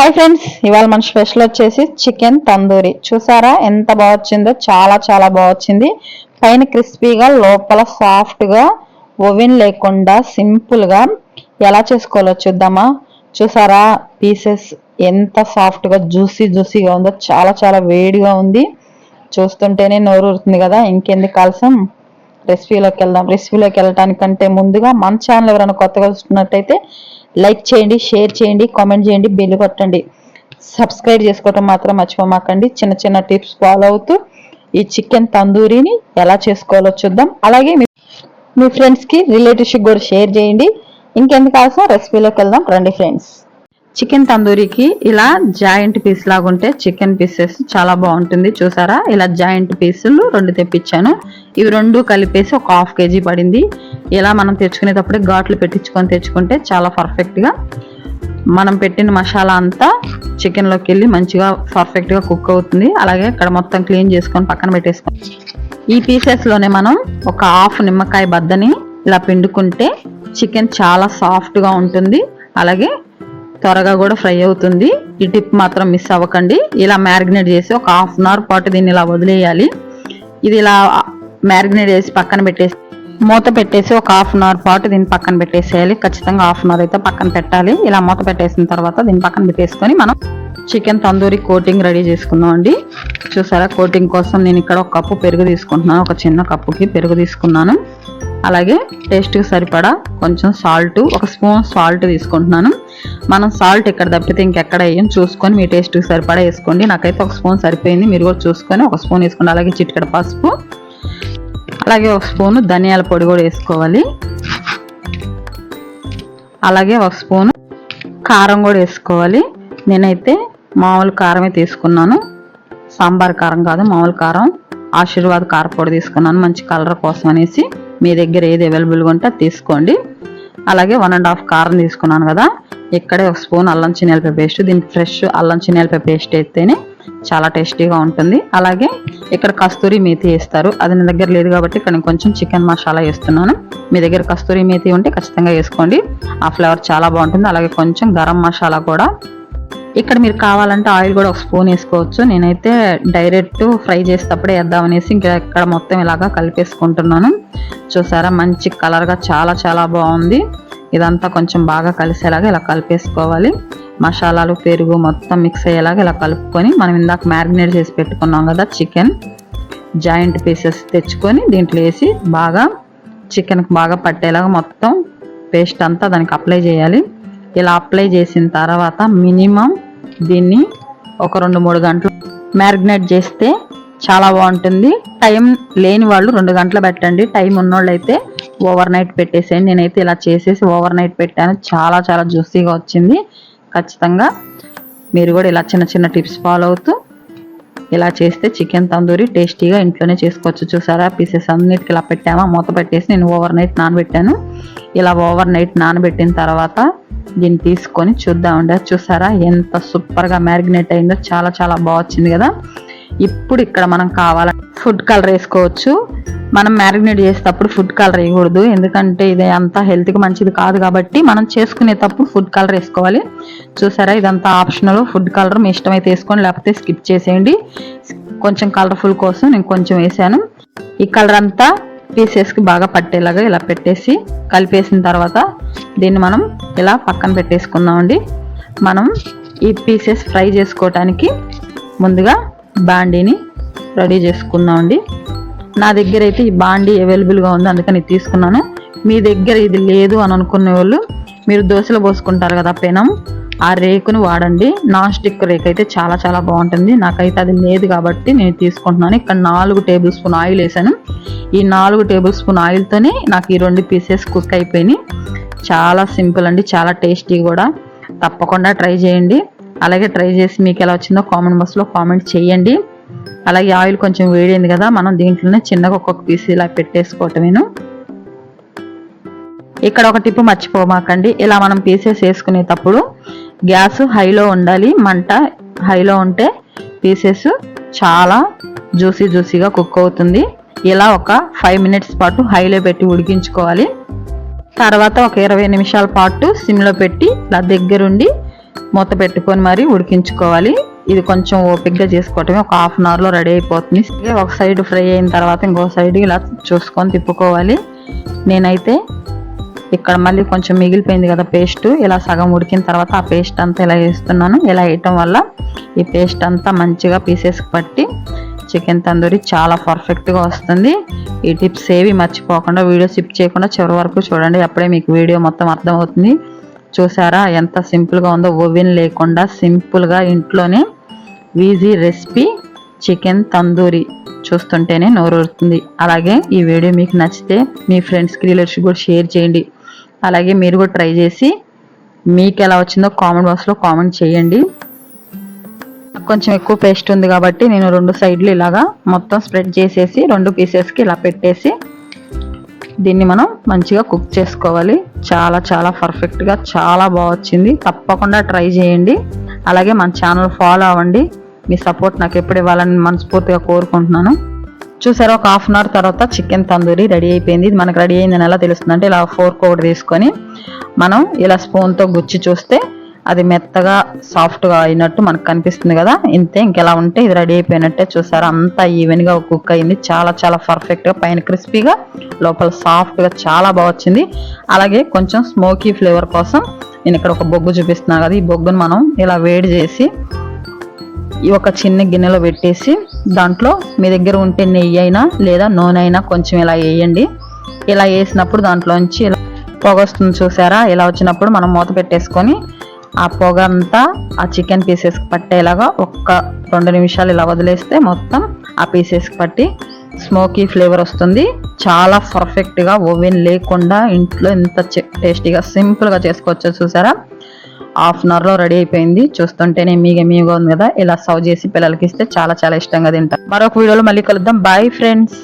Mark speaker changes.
Speaker 1: Hi friends ఇవాళ మన special వచ్చేసి చికెన్ తందూరి చూసారా? ఎంత బాగా వచ్చిందో? చాలా చాలా బాగా వచ్చింది. పైన క్రిస్పీగా లోపల సాఫ్ట్గా ఓవెన్ లేకుండా సింపుల్గా ఎలా చేసుకోవాలో చూద్దామా? చూసారా? పీసెస్ ఎంత సాఫ్ట్గా జ్యూసీ జ్యూసీగా ఉందో చాలా చాలా వేడిగా ఉంది. చూస్తుంటేనే నోరు ఊరుతుంది కదా? ఇంకెందుకు కాల్సం రెసిపీలోకి వెళ్దాం. రెసిపీలోకి వెళ్ళటానికంటే ముందుగా మన ఛానల్ ఎవరైనా కొత్తగా చూస్తున్నట్టయితే లైక్ చేయండి షేర్ చేయండి కామెంట్ చేయండి బెల్ కొట్టండి. సబ్స్క్రైబ్ చేసుకోవటం మాత్రం మర్చిపోమాకండి. చిన్న చిన్న టిప్స్ ఫాలో అవుతూ ఈ చికెన్ తందూరిని ఎలా చేసుకోవాలో చూద్దాం. అలాగే మీ మీ ఫ్రెండ్స్కి రిలేటివ్స్కి కూడా షేర్ చేయండి. ఇంకెందుకు కావాల్సిన రెసిపీలోకి వెళ్దాం. రండి ఫ్రెండ్స్ చికెన్ తందూరికి ఇలా జాయింట్ పీస్ లాగా ఉంటే చికెన్ పీసెస్ చాలా బాగుంటుంది. చూసారా? ఇలా జాయింట్ పీసులు రెండు తెప్పించాను. ఇవి రెండు కలిపేసి ఒక హాఫ్ కేజీ పడింది. ఇలా మనం తెచ్చుకునేటప్పుడే ఘాట్లు పెట్టించుకొని తెచ్చుకుంటే చాలా పర్ఫెక్ట్గా మనం పెట్టిన మసాలా అంతా చికెన్లోకి వెళ్ళి మంచిగా పర్ఫెక్ట్గా కుక్ అవుతుంది. అలాగే ఇక్కడ మొత్తం క్లీన్ చేసుకొని పక్కన పెట్టేసుకొని ఈ పీసెస్లోనే మనం ఒక హాఫ్ నిమ్మకాయ బద్దని ఇలా పిండుకుంటే చికెన్ చాలా సాఫ్ట్గా ఉంటుంది. అలాగే త్వరగా కూడా ఫ్రై అవుతుంది. ఈ టిప్ మాత్రం మిస్ అవ్వకండి. ఇలా మ్యారినేట్ చేసి ఒక హాఫ్ అన్ అవర్ పాటు దీన్ని ఇలా వదిలేయాలి. ఇది ఇలా మ్యారినేట్ చేసి పక్కన పెట్టేసి మూత పెట్టేసి ఒక హాఫ్ అన్ అవర్ పాటు దీన్ని పక్కన పెట్టేసేయాలి. ఖచ్చితంగా హాఫ్ అన్ అవర్ అయితే పక్కన పెట్టాలి. ఇలా మూత పెట్టేసిన తర్వాత దీన్ని పక్కన పెట్టేసుకొని మనం చికెన్ తందూరి కోటింగ్ రెడీ చేసుకుందాం అండి. చూసారా? కోటింగ్ కోసం నేను ఇక్కడ ఒక కప్పు పెరుగు తీసుకుంటున్నాను. ఒక చిన్న కప్పుకి పెరుగు తీసుకున్నాను. అలాగే టేస్ట్కి సరిపడా కొంచెం సాల్ట్ ఒక స్పూన్ సాల్ట్ తీసుకుంటున్నాను. మనం సాల్ట్ ఇక్కడ తప్పితే ఇంకెక్కడ వేయం చూసుకొని మీ టేస్ట్కి సరిపడా వేసుకోండి. నాకైతే ఒక స్పూన్ సరిపోయింది. మీరు కూడా చూసుకొని ఒక స్పూన్ వేసుకోండి అలాగే చిటికడ పసుపు అలాగే ఒక స్పూన్ ధనియాల పొడి కూడా వేసుకోవాలి. అలాగే ఒక స్పూన్ కారం కూడా వేసుకోవాలి. నేనైతే మామూలు కారమే తీసుకున్నాను. సాంబార్ కారం కాదు మామూలు కారం. ఆశీర్వాద్ కారపొడి తీసుకున్నాను. మంచి కలర్ కోసం అనేసి మీ దగ్గర ఏది అవైలబుల్గా ఉంటే తీసుకోండి. అలాగే వన్ అండ్ హాఫ్ కారం తీసుకున్నాను కదా. ఇక్కడే ఒక స్పూన్ అల్లం చిన్నెలపై పేస్ట్ దీనికి ఫ్రెష్ అల్లం చిన్నెలపై పేస్ట్ అయితేనే చాలా టేస్టీగా ఉంటుంది. అలాగే ఇక్కడ కస్తూరి మేతి వేస్తారు. అది నా దగ్గర లేదు కాబట్టి ఇక్కడ కొంచెం చికెన్ మసాలా వేస్తున్నాను. మీ దగ్గర కస్తూరి మేతి ఉంటే ఖచ్చితంగా వేసుకోండి. ఆ ఫ్లేవర్ చాలా బాగుంటుంది. అలాగే కొంచెం గరం మసాలా కూడా ఇక్కడ మీరు కావాలంటే ఆయిల్ కూడా ఒక స్పూన్ వేసుకోవచ్చు. నేనైతే డైరెక్ట్ ఫ్రై చేసేటప్పుడే వేద్దామనేసి ఇంకా ఇక్కడ మొత్తం ఇలాగా కలిపేసుకుంటున్నాను. చూసారా మంచి కలర్గా చాలా చాలా బాగుంది. ఇదంతా కొంచెం బాగా కలిసేలాగా ఇలా కలిపేసుకోవాలి. మసాలాలు పెరుగు మొత్తం మిక్స్ అయ్యేలాగా ఇలా కలుపుకొని మనం ఇందాక మ్యారినేట్ చేసి పెట్టుకున్నాం కదా చికెన్ జాయింట్ పీసెస్ తెచ్చుకొని దీంట్లో వేసి బాగా చికెన్కి బాగా పట్టేలాగా మొత్తం పేస్ట్ అంతా దానికి అప్లై చేయాలి. ఇలా అప్లై చేసిన తర్వాత మినిమం దీన్ని ఒక రెండు మూడు గంటలు మ్యారినేట్ చేస్తే చాలా బాగుంటుంది. టైం లేని వాళ్ళు రెండు గంటలు పెట్టండి. టైం ఉన్నోళ్ళు అయితే ఓవర్ నైట్ పెట్టేసేయండి. నేనైతే ఇలా చేసేసి ఓవర్ నైట్ పెట్టాను. చాలా చాలా జ్యూసీగా వచ్చింది. ఖచ్చితంగా మీరు కూడా ఇలా చిన్న చిన్న టిప్స్ ఫాలో అవుతూ ఇలా చేస్తే చికెన్ తందూరి టేస్టీగా ఇంట్లోనే చేసుకోవచ్చు. చూసారా? పీసెస్ అన్నిటికి ఇలా పెట్టామా? మూత పెట్టేసి నేను ఓవర్ నైట్ నానబెట్టాను. ఇలా ఓవర్ నైట్ నానబెట్టిన తర్వాత దీన్ని తీసుకొని చూద్దామండి చూసారా? ఎంత సూపర్గా మ్యారినేట్ అయిందో చాలా చాలా బాగా వచ్చింది కదా. ఇప్పుడు ఇక్కడ మనం కావాలంటే ఫుడ్ కలర్ వేసుకోవచ్చు. మనం మ్యారినేట్ చేసేటప్పుడు ఫుడ్ కలర్ వేయకూడదు. ఎందుకంటే ఇది అంత హెల్త్కి మంచిది కాదు కాబట్టి మనం చేసుకునేటప్పుడు ఫుడ్ కలర్ వేసుకోవాలి. చూసారా? ఇదంతా ఆప్షనల్ ఫుడ్ కలర్. మీ ఇష్టమైతే వేసుకోండి లేకపోతే స్కిప్ చేసేయండి. కొంచెం కలర్ఫుల్ కోసం నేను కొంచెం వేసాను. ఈ కలర్ అంతా పీసెస్కి బాగా పట్టేలాగా ఇలా పెట్టేసి కలిపేసిన తర్వాత దీన్ని మనం ఇలా పక్కన పెట్టేసుకుందామండి. మనం ఈ పీసెస్ ఫ్రై చేసుకోవటానికి ముందుగా బాండీని రెడీ చేసుకుందామండి. నా దగ్గర అయితే ఈ బాండీ అవైలబుల్గా ఉంది అందుకని తీసుకున్నాను. మీ దగ్గర ఇది లేదు అని అనుకునే వాళ్ళు మీరు దోశలు పోసుకుంటారు కదా పెనం ఆ రేకుని వాడండి. నాన్ స్టిక్ రేక్ అయితే చాలా చాలా బాగుంటుంది. నాకైతే అది లేదు కాబట్టి నేను తీసుకుంటున్నాను. ఇక్కడ నాలుగు టేబుల్ స్పూన్ ఆయిల్ వేసాను. ఈ నాలుగు టేబుల్ స్పూన్ ఆయిల్తోనే నాకు ఈ రెండు పీసెస్ కుక్ అయిపోయినాయి. చాలా సింపుల్ అండి చాలా టేస్టీ కూడా. తప్పకుండా ట్రై చేయండి. అలాగే ట్రై చేసి మీకు ఎలా వచ్చిందో కామెంట్ బాక్స్లో కామెంట్ చేయండి. అలాగే ఆయిల్ కొంచెం వేడైంది కదా మనం దీంట్లోనే చిన్నగా ఒక్కొక్క పీస్ ఇలా పెట్టేసుకోవటమేను. ఇక్కడ ఒక టిప్పు మర్చిపోమాకండి. ఇలా మనం పీసెస్ వేసుకునేటప్పుడు గ్యాస్ హైలో ఉండాలి మంట హైలో ఉంటే పీసెస్ చాలా జ్యూసీ జ్యూసీగా కుక్ అవుతుంది. ఇలా ఒక ఫైవ్ మినిట్స్ పాటు హైలో పెట్టి ఉడికించుకోవాలి. తర్వాత ఒక ఇరవై నిమిషాల పాటు సిమ్లో పెట్టి ఇలా దగ్గరుండి మూత పెట్టుకొని మరి ఉడికించుకోవాలి. ఇది కొంచెం ఓపిక్గా చేసుకోవటమే ఒక హాఫ్ అన్ అవర్లో రెడీ అయిపోతుంది. ఒక సైడ్ ఫ్రై అయిన తర్వాత ఇంకో సైడ్ ఇలా చూసుకొని తిప్పుకోవాలి. నేనైతే ఇక్కడ మళ్ళీ కొంచెం మిగిలిపోయింది కదా పేస్ట్. ఇలా సగం ఉడికిన తర్వాత ఆ పేస్ట్ అంతా ఇలా వేస్తున్నాను. ఇలా వేయటం వల్ల ఈ పేస్ట్ అంతా మంచిగా పీసెస్కి పట్టి చికెన్ తందూరి చాలా పర్ఫెక్ట్గా వస్తుంది. ఈ టిప్స్ ఏవి మర్చిపోకుండా వీడియో స్కిప్ చేయకుండా చివరి వరకు చూడండి. అప్పుడే మీకు వీడియో మొత్తం అర్థమవుతుంది. చూసారా? ఎంత సింపుల్గా ఉందో. ఓవెన్ లేకుండా సింపుల్గా ఇంట్లోనే ఈజీ రెసిపీ చికెన్ తందూరి చూస్తుంటేనే నోరూరుతుంది. అలాగే ఈ వీడియో మీకు నచ్చితే మీ ఫ్రెండ్స్కి రిలేటివ్స్ కూడా షేర్ చేయండి. అలాగే మీరు కూడా ట్రై చేసి మీకు ఎలా వచ్చిందో కామెంట్ బాక్స్లో కామెంట్ చేయండి. కొంచెం ఎక్కువ పేస్ట్ ఉంది కాబట్టి నేను రెండు సైడ్లు ఇలాగా మొత్తం స్ప్రెడ్ చేసేసి రెండు పీసెస్కి ఇలా పెట్టేసి దీన్ని మనం మంచిగా కుక్ చేసుకోవాలి. చాలా చాలా పర్ఫెక్ట్గా చాలా బాగా వచ్చింది. తప్పకుండా ట్రై చేయండి. అలాగే మన ఛానల్ ఫాలో అవ్వండి. మీ సపోర్ట్ నాకు ఎప్పుడు ఇవ్వాలని మనస్ఫూర్తిగా కోరుకుంటున్నాను. చూసారా ఒక హాఫ్ అన్ అవర్ తర్వాత చికెన్ తందూరి రెడీ అయిపోయింది. ఇది మనకు రెడీ అయిందని ఎలా తెలుస్తుంది అంటే ఇలా ఫోర్క్ ఒకటి తీసుకొని మనం ఇలా స్పూన్తో గుచ్చి చూస్తే అది మెత్తగా సాఫ్ట్గా అయినట్టు మనకు కనిపిస్తుంది కదా. ఇంతే ఇంకెలా ఉంటే ఇది రెడీ అయిపోయినట్టే చూసారా. అంతా ఈవెన్గా కుక్ అయింది. చాలా చాలా పర్ఫెక్ట్గా పైన క్రిస్పీగా లోపల సాఫ్ట్గా చాలా బాగా వచ్చింది. అలాగే కొంచెం స్మోకీ ఫ్లేవర్ కోసం నేను ఇక్కడ ఒక బొగ్గు చూపిస్తున్నాను కదా. ఈ బొగ్గును మనం ఇలా వేడి చేసి ఒక చిన్న గిన్నెలో పెట్టేసి దాంట్లో మీ దగ్గర ఉంటే నెయ్యి అయినా లేదా నూనె అయినా కొంచెం ఇలా వేయండి. ఇలా వేసినప్పుడు దాంట్లోంచి ఇలా పొగ వస్తుంది చూసారా? ఇలా వచ్చినప్పుడు మనం మూత పెట్టేసుకొని ఆ పొగ అంతా ఆ చికెన్ పీసెస్కి పట్టేలాగా ఒక్క రెండు నిమిషాలు ఇలా వదిలేస్తే మొత్తం ఆ పీసెస్కి పట్టి స్మోకీ ఫ్లేవర్ వస్తుంది. చాలా పర్ఫెక్ట్గా ఓవెన్ లేకుండా ఇంట్లో ఎంత టేస్టీగా సింపుల్గా చేసుకోవచ్చు చూసారా? హాఫ్ అన్ అవర్లో రెడీ అయిపోయింది. చూస్తుంటేనే మీగ మీగా ఉంది కదా. ఇలా సర్వ్ చేసి పిల్లలకి ఇస్తే చాలా చాలా ఇష్టంగా తింటారు. మరొక వీడియోలో మళ్ళీ కలుద్దాం. Bye friends